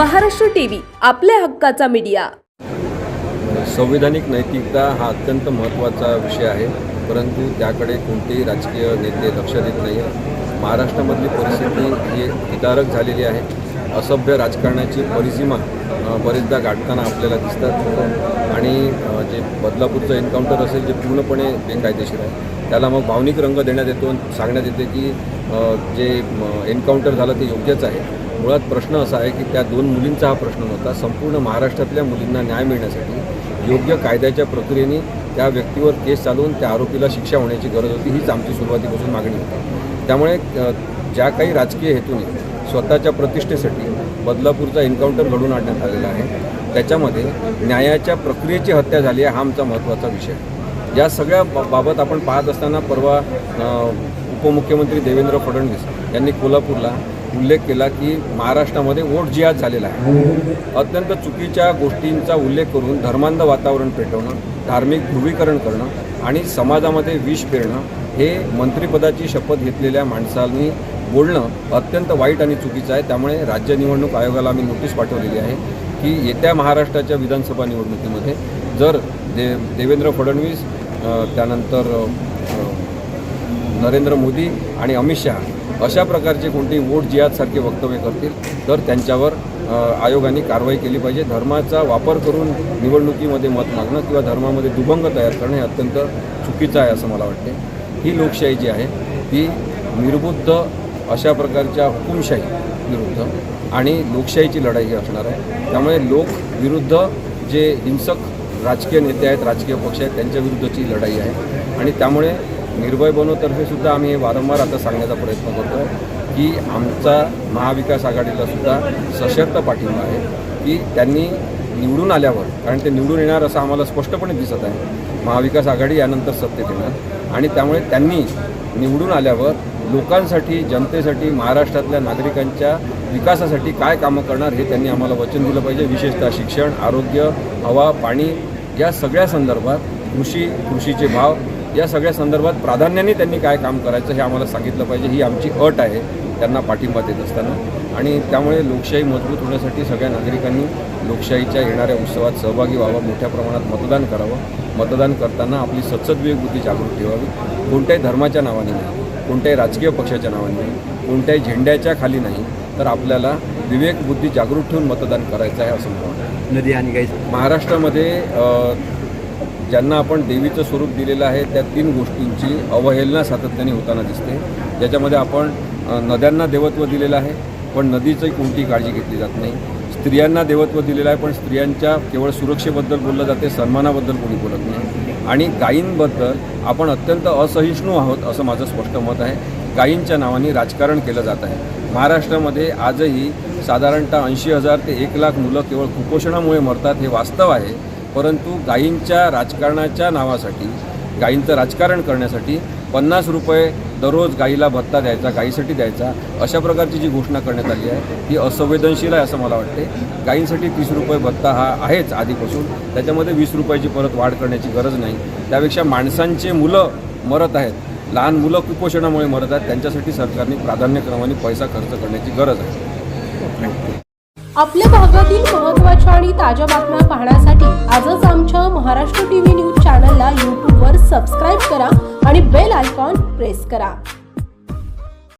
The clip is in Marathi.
महाराष्ट्र टीव्ही आपल्या हक्काचा मीडिया. संविधानिक नैतिकता हा अत्यंत महत्त्वाचा विषय आहे परंतु त्याकडे कोणतेही राजकीय नेते लक्ष देत नाही महाराष्ट्रामधली परिस्थिती ही विदारक झालेली आहे. असभ्य राजकारणाची परिसीमा बरेचदा गाठताना आपल्याला दिसतात. आणि जे बदलापूरचं एन्काउंटर असेल जे पूर्णपणे बेकायदेशीर आहे त्याला मग भावनिक रंग देण्यात येतो आणि सांगण्यात येते की जे एन्काउंटर झालं ते योग्यच आहे. मुळात प्रश्न असा आहे की त्या दोन मुलींचा हा प्रश्न नव्हता. संपूर्ण महाराष्ट्रातल्या मुलींना न्याय मिळण्यासाठी योग्य कायद्याच्या प्रक्रियेने त्या व्यक्तीवर केस चालवून त्या आरोपीला शिक्षा होण्याची गरज होती. हीच आमची सुरुवातीपासून मागणी होती. त्यामुळे ज्या काही राजकीय हेतूने स्वतःच्या प्रतिष्ठेसाठी बदलापूरचा एन्काउंटर घडून आणण्यात आलेला आहे. त्याच्यामध्ये न्यायाच्या प्रक्रियेची हत्या झाली आहे हा आमचा महत्त्वाचा विषय. या सगळ्या बा- बाबत आपण पाहत असताना परवा उपमुख्यमंत्री देवेंद्र फडणवीस यांनी कोल्हापूरला उल्लेख केला की महाराष्ट्रामध्ये वोट जिहाद झालेला आहे. अत्यंत चुकीच्या गोष्टींचा उल्लेख करून धर्मांध वातावरण पेटवणं धार्मिक ध्रुवीकरण करणं आणि समाजामध्ये विष पेरणं हे मंत्रिपदाची शपथ घेतलेल्या माणसांनी बोलणं अत्यंत वाईट आणि चुकीचं आहे. त्यामुळे राज्य निवडणूक आयोगाला आम्ही नोटीस पाठवलेली आहे की येत्या महाराष्ट्राच्या विधानसभा निवडणुकीमध्ये जर दे देवेंद्र फडणवीस त्यानंतर नरेंद्र मोदी आणि अमित शहा अशा प्रकारचे कोणतेही वोट जियादसारखे वक्तव्य करतील तर त्यांच्यावर आयोगाने कारवाई केली पाहिजे. धर्माचा वापर करून निवडणुकीमध्ये मत मागणं किंवा धर्मामध्ये दुभंग तयार करणं हे अत्यंत चुकीचं आहे असं मला वाटते ही लोकशाही जी आहे ती निर्बुद्ध अशा प्रकारच्या हुकुमशाही विरुद्ध आणि लोकशाहीची लढाई ही असणार आहे. त्यामुळे लोक विरुद्ध जे हिंसक राजकीय नेते आहेत राजकीय पक्ष आहेत त्यांच्या विरुद्धची लढाई आहे. आणि त्यामुळे निर्भय बनोतर्फेसुद्धा आम्ही हे वारंवार आता सांगण्याचा प्रयत्न करतो की आमचा महाविकास आघाडीला सुद्धा पाठिंबा आहे की त्यांनी निवडून आल्यावर कारण ते निवडून येणार असं आम्हाला स्पष्टपणे दिसत आहे. महाविकास आघाडी यानंतर सत्तेत येणार. आणि त्यामुळे त्यांनी निवडून आल्यावर लोकांसाठी जनतेसाठी महाराष्ट्रातल्या नागरिकांच्या विकासासाठी काय कामं करणार हे त्यांनी आम्हाला वचन दिलं पाहिजे. विशेषतः शिक्षण आरोग्य हवा पाणी या सगळ्या संदर्भात कृषी कृषीचे भाव या सगळ्या संदर्भात प्राधान्याने त्यांनी काय काम करायचं हे आम्हाला सांगितलं पाहिजे. ही आमची अट आहे त्यांना पाठिंबा देत असताना. आणि त्यामुळे लोकशाही मजबूत होण्यासाठी सगळ्या नागरिकांनी लोकशाहीच्या येणाऱ्या उत्सवात सहभागी व्हावं मोठ्या प्रमाणात मतदान करावं. मतदान करताना आपली सत्सद्विवेक बुद्धी जागृत ठेवावी. कोणत्याही धर्माच्या नावाने नाही. कोणत्याही राजकीय पक्षाच्या नावाने कोणत्याही झेंड्याच्या खाली नाही तर आपल्याला विवेक बुद्धी जागृत ठेवून मतदान करायचं आहे असं मला वाटतं. नदी आणि काही महाराष्ट्रामध्ये ज्यांना आपण देवीचं स्वरूप दिलेलं आहे त्या तीन गोष्टींची अवहेलना सातत्याने होताना दिसते. ज्याच्यामध्ये आपण नद्यांना देवत्व दिलेलं आहे पण नदीची कोणतीही काळजी घेतली जात नाही. स्त्रियांना देवत्व दिलेलं आहे पण स्त्रियांच्या केवळ सुरक्षेबद्दल बोललं जाते सन्मानाबद्दल कोणी बोलत नाही. आणि गायींबद्दल आपण अत्यंत असहिष्णू आहोत असं माझं स्पष्ट मत आहे. गायींच्या नावाने राजकारण केलं जात आहे. महाराष्ट्रामध्ये आजही साधारणतः ऐंशी हजार ते एक लाख मुलं केवळ कुपोषणामुळे मरतात हे वास्तव आहे. परंतु गायींच्या राजकारणाच्या नावासाठी गायींचं राजकारण करण्यासाठी पन्नास रुपये दररोज गाईला भत्ता द्यायचा गाईसाठी द्यायचा अशा प्रकारची जी घोषणा करण्यात आली आहे ती असंवेदनशील आहे असं मला वाटते. गाईंसाठी तीस रुपये भत्ता हा आहेच आधीपासून. त्याच्यामध्ये वीस रुपयाची परत वाढ करण्याची गरज नाही. त्यापेक्षा माणसांचे मुलं मरत आहेत. लहान मुलं कुपोषणामुळे मरत आहेत. त्यांच्यासाठी सरकारने प्राधान्यक्रमाने पैसा खर्च करण्याची गरज आहे. आपल्या भागातील महत्त्वाच्या आणि ताज्या बातम्या पाहण्यासाठी आजच आमच्या महाराष्ट्र टीव्ही न्यूज चॅनलला यूट्यूबवर सबस्क्राईब करा आणि बेल आयकॉन प्रेस करा.